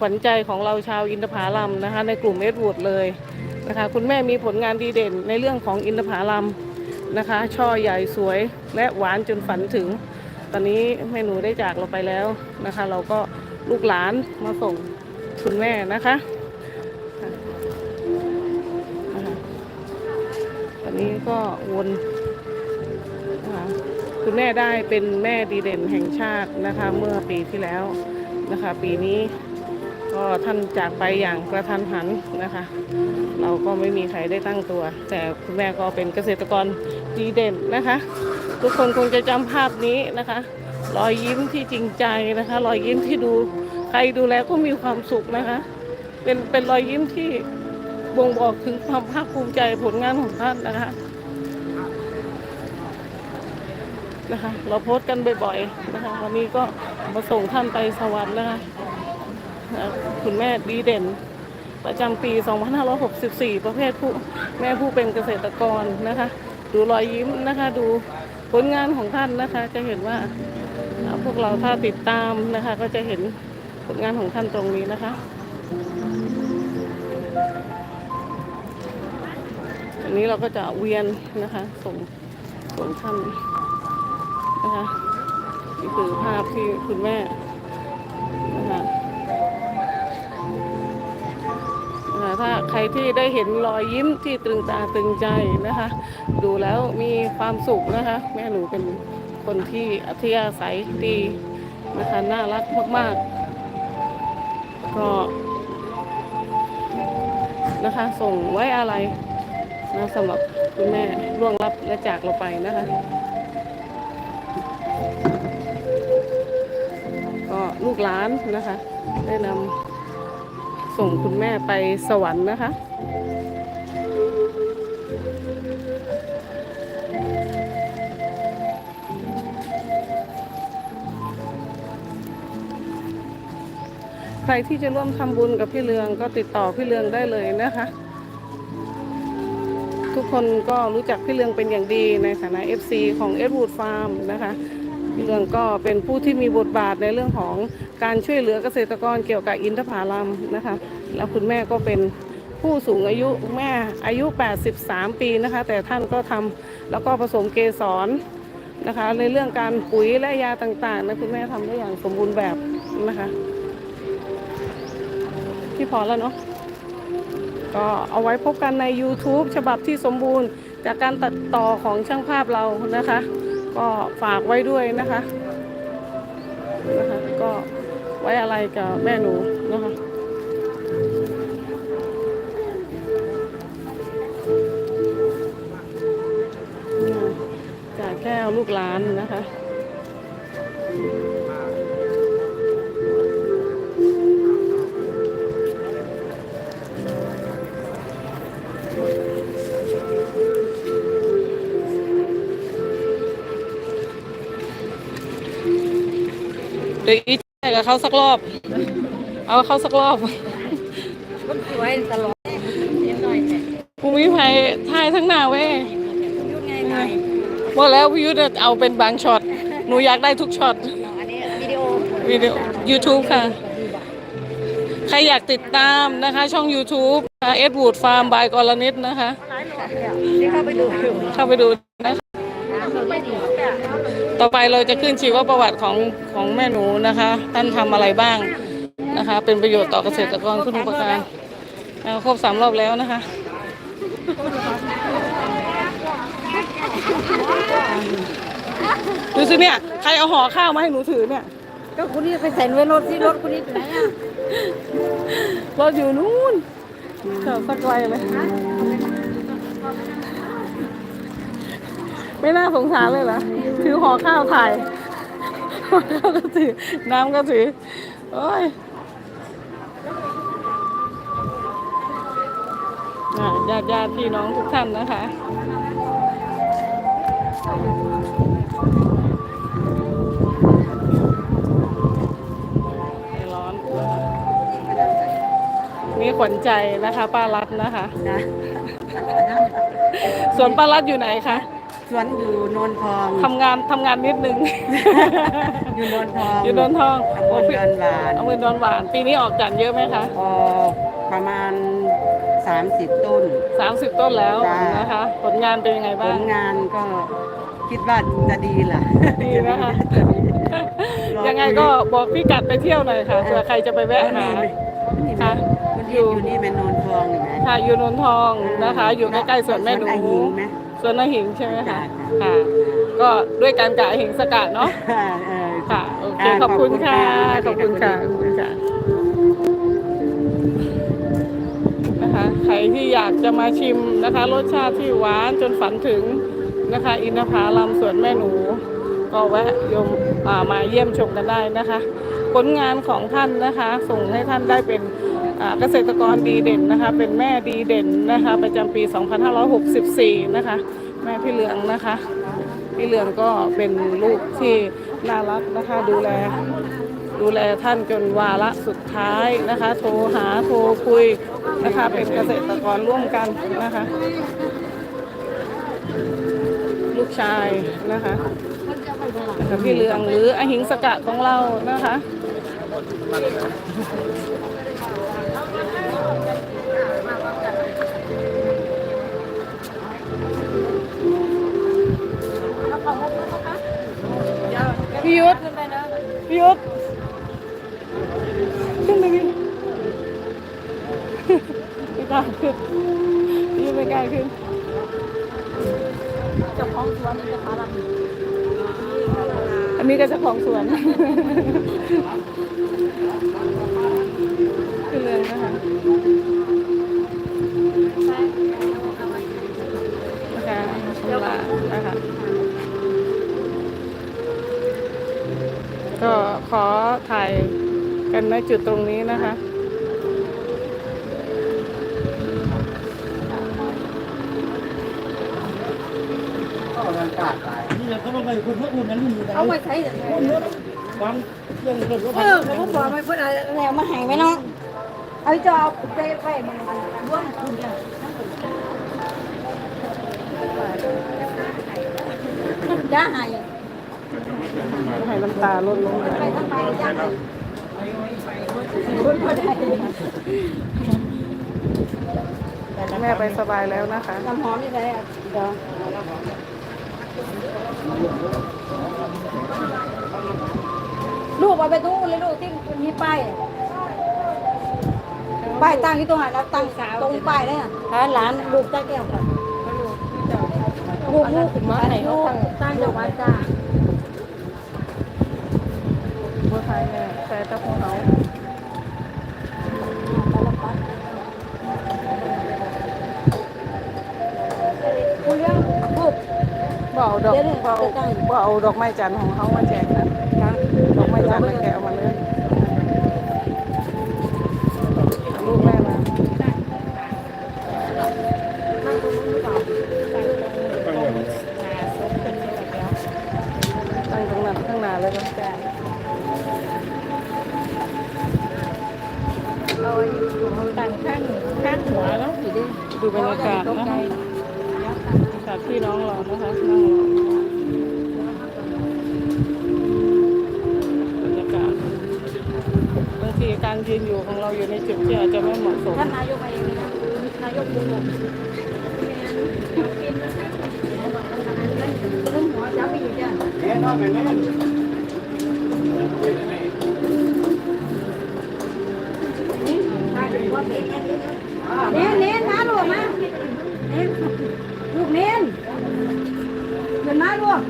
ขวัญใจของเราชาวอินทผลัมนะคะ ในกลุ่มเอ็ดวูดเลยนะคะ คุณแม่มีผลงานดีเด่นในเรื่องของอินทผลัมนะคะ ช่อใหญ่สวยและหวานจนฝันถึง ตอนนี้แม่หนูได้จากเราไปแล้วนะคะ เราก็ลูกหลานมาส่งคุณแม่นะคะนะคะตอนนี้ก็วนนะคะคุณแม่ได้เป็นแม่ดีเด่นแห่งชาตินะคะ เมื่อปีที่แล้วนะคะ ปีนี้ ก็ท่านจากไปอย่างกระทันหันนะคะ เราก็ไม่มีใครได้ตั้งตัว แต่คุณแม่ก็เป็นเกษตรกรดีเด่นนะคะ ทุกคนคงจะจำภาพนี้นะคะ รอยยิ้มที่จริงใจนะคะ รอยยิ้มที่ดูใครดูแลก็มีความสุขนะคะ เป็นเป็นรอยยิ้มที่บ่งบอกถึงความภาคภูมิใจผลงานของท่านนะคะนะคะ เราโพสต์กันบ่อยๆนะคะวันนี้ก็มาส่งท่านไปสวรรค์นะคะ คุณแม่ดีเด่น ประจำปี 2564 ประเภทผู้แม่ผู้เป็นเกษตรกรนะคะ ดูรอยยิ้มนะคะ ดูผลงานของท่านนะคะ จะเห็นว่าพวกเราถ้าติดตามนะคะ ก็จะเห็นผลงานของท่านตรงนี้นะคะอันนี้เราก็จะเวียนนะคะ ส่งส่งท่านนะคะนี่คือภาพที่คุณแม่ นะคะถ้าใครที่ได้เห็นรอยยิ้มที่ตรึงตาตรึงใจนะคะ ดูแล้วมีความสุขนะคะ แม่หนูเป็นคนที่อัธยาศัยดีนะคะน่ารักมากๆ ก็นะคะ ส่งไว้อะไรนะสำหรับคุณแม่ร่วงรับและจากเราไปนะคะก็ลูกหลานนะคะ ได้นำ ส่งคุณแม่ไปสวรรค์นะคะ ใครที่จะร่วมทำบุญกับพี่เลืองก็ติดต่อพี่เลืองได้เลยนะคะ ทุกคนก็รู้จักพี่เลืองเป็นอย่างดีในฐานะ FC ของเอ็ดวูดฟาร์มนะคะ พี่เลืองก็เป็นผู้ที่มีบทบาทในเรื่องของการช่วยเหลือเกษตรกรเกี่ยวกับอินทผลัมนะคะ แล้วคุณแม่ก็เป็นผู้สูงอายุแม่อายุ 83 ปีนะคะ แต่ท่านก็ทำแล้วก็ผสมเกสรนะคะ ในเรื่องการปุ๋ยและยาต่างๆนะคุณแม่ทำได้อย่างสมบูรณ์แบบนะคะที่พอแล้วเนาะก็เอาไว้พบกันใน YouTube ฉบับที่สมบูรณ์ จากการตัดต่อของช่างภาพเรานะคะ ก็ฝากไว้ด้วยนะคะนะคะก็ไว้อะไรกับแม่หนูนะคะจากแก้วลูกหลานนะคะ ดี๋ยวอีแจกับเขาสักรอบ เอาเขาสักรอบคนสวยตลอดเล็กน้อยเนี่ยภูมิภัยถ่ายทั้งหน้าเว้ยยุดไงไงหมดแล้วพี่ยุทธเอาเป็นบางช็อต หนูอยากได้ทุกช็อต อันนี้วิดีโอวิดีโอ YouTube ค่ะ ใครอยากติดตามนะคะ ช่อง YouTube เอ็ดวูดฟาร์มบายกรณิตนะคะ ที่เข้าไปดูอยู่ เข้าไปดูนะคะ ต่อไปเราจะขึ้นชีวประวัติของของแม่หนูนะคะ ท่านทำอะไรบ้างนะคะ เป็นประโยชน์ต่อเกษตรกรคุณอุปการอ่าครบสามรอบแล้วนะคะดูสิเนี่ย ใครเอาห่อข้าวมาให้หนูถือเนี่ยก็คุณนี่ไปใส่ไว้รถที่รถคุณนี่อยู่ไหนอะรถอยู่นู่นเขับสักไกลเลย ไม่น่าสงสารเลยเหรอถือห่อข้าวถ่ายห่อข้าวก็ถือ น้ำก็ถือ โอ้ยอะญาติญาติพี่น้องทุกท่านนะคะไม่ร้อนนี่ขวัญใจนะคะ ป้ารัตนะคะนะส่วนป้ารัตอยู่ไหนคะ สวนอยู่โนนทองทำงานทำงานนิดนึง อยู่โนนทองอยู่โนนทองทำำบลดอนหวานอำเภอดอนหวาน ปีนี้ออกจันทร์เยอะไหมคะออกประมาณ 30 ต้น 30 ต้นแล้วจ้านนะคะ ผลงานเป็นยังไงผบ้างลงานก็คิดว่าจะดีล่ะ ดีนะคะรอยังไงก็บอกพี่กัดไปเที่ยวหน่อยค่ะเผื่อใครจะไปแวะหานี่ค่ะมันอยู่อยู่นี่เป็นโนนทองเห็นไหมค่ะอยู่นนทองนะคะ อยู่ใกล้ๆสวนแม่หนู สวนอาหิงไหมสวนนาหิงใช่ไหมคะจ้ะค่ะ ก็ด้วยการกะหิงสกัดเนาะเออค่ะโอเคอ่าขอบคุณค่ะขขออบบคุคุณณค่ะค่ะขอบคุณค่ะนะคะใครที่อยากจะมาชิมนะคะ รสชาติที่หวานจนฝันถึงนะคะ อินทผลัมสวนแม่หนู ก็แวะยมอ่ามาเยี่ยมชมกันได้นะคะ ผลงานของท่านนะคะ ส่งให้ท่านได้เป็นอ่า เกษตรกรดีเด่นนะคะ เป็นแม่ดีเด่นนะคะ ประจำปี 2564 นะคะ แม่พี่เหลืองนะคะพี่เหลืองก็เป็นลูกที่น่ารักนะคะ ดูแล ดูแลท่านจนวาระสุดท้ายนะคะ โทรหาโทรคุยนะคะ เป็นเกษตรกรร่วมกันนะคะ ลูกชายนะคะพี่เหลืองหรืออหิงสกะของเรานะคะ พี่ยุทธพี่ยุทธขึ้นไปขึ้นไม่กล้าขึ้นพี่ยุทธไม่กล้าขึ้นเจ้าของสวนนี่จะพาเราอันนี้ก็เจ้าของสวนขึ้นเลยนะคะนะคะ ถ่ายกันในจุดตรงนี้นะคะเอาไว้ใช้แต่เออเขาบอกไม่พูดอะไรแล้วมาหายไหมเนาะเอาจะเอาไปไปมันร่วมคุณเนี่ยย่าหาย ให้น้ำตาลดลงเลยไปทั้งไปย่าหายแม่ไปสบายแล้วนะคะน้ำหอมนี่ไงเดี๋ยวลูกเอาไปตู้เลยลูกที่มีป้ายป้ายตั้งที่ตรงไหนแล้วตั้งตรงป้ายเลยอะหลานลูกจ้าแก้วค่ะลูกลูกมาไหนเขาตั้งจังหวัดจ้า ดอกเดี๋ยวนี้บ่เอาจะตั้งบ่เอาดอกไม้จันทร์ของเขามาแจกนะดอกไม้จันทร์มาแกะเอามาเลย อยู่ของเราอยู่ในจุดที่อาจจะไม่เหมาะสมท่านนายกมาเองนะนายกบุญหลงเรื่องหัวจับไปอยู่จ้ะเน้นเน้นมาลูกมาเน้นลูกเน้นเดินมาลูก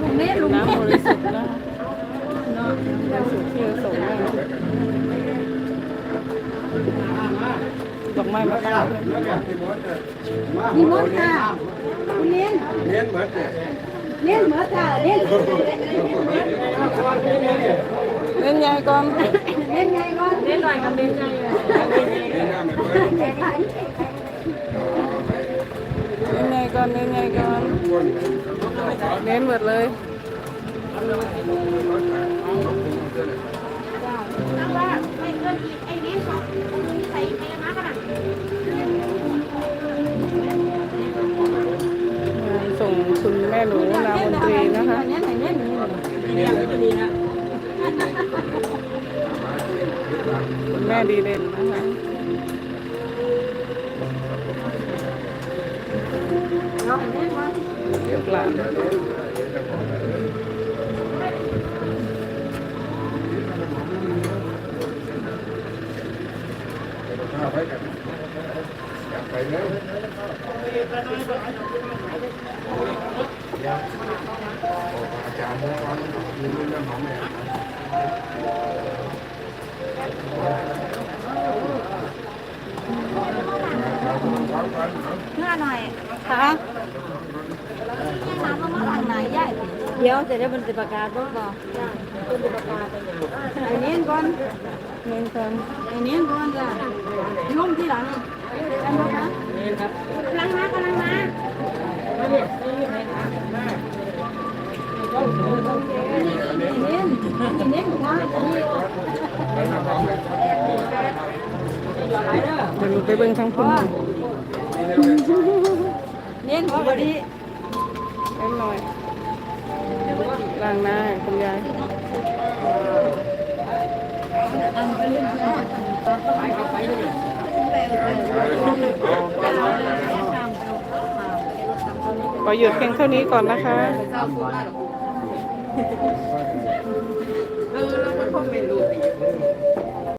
ลูกเน้นลูกเน้น้ำบ น ริสุทธิ์นะคะบริสุทธิ์ที่สูงมาก ดอกไม้มะพร้าวมีมดค่ะคุณเน้นเลี้ยงเหมือนเนี่ยเน้นเหมือนค่ะเน้นเล่นยายก่อนเน้นไงก่อนเน้นหน่อยกับเน้นไงเล่นยายก่อนเล่นยายก่อนเน้นหมดเลย เอา เน้นมาลูกหลานเนื้อหน่อยค่ะน้ำมาล้างไหนย่ายเดี๋ยวจะได้บรรจุประกาศบ่บ่ไอ้เน้นก่อนเน้นกันไอ้เน้นก่อนจ้ะนุ่มที่หลังกัน ไปเบิ่งทั้งคุณเน้นหัวบ่ดีเล่นหน่อยล้างหน้าให้คุณยายขอหยุดเพียงเท่านี้ก่อนนะคะเออแล้วมันคอมเมนต์ดูสิ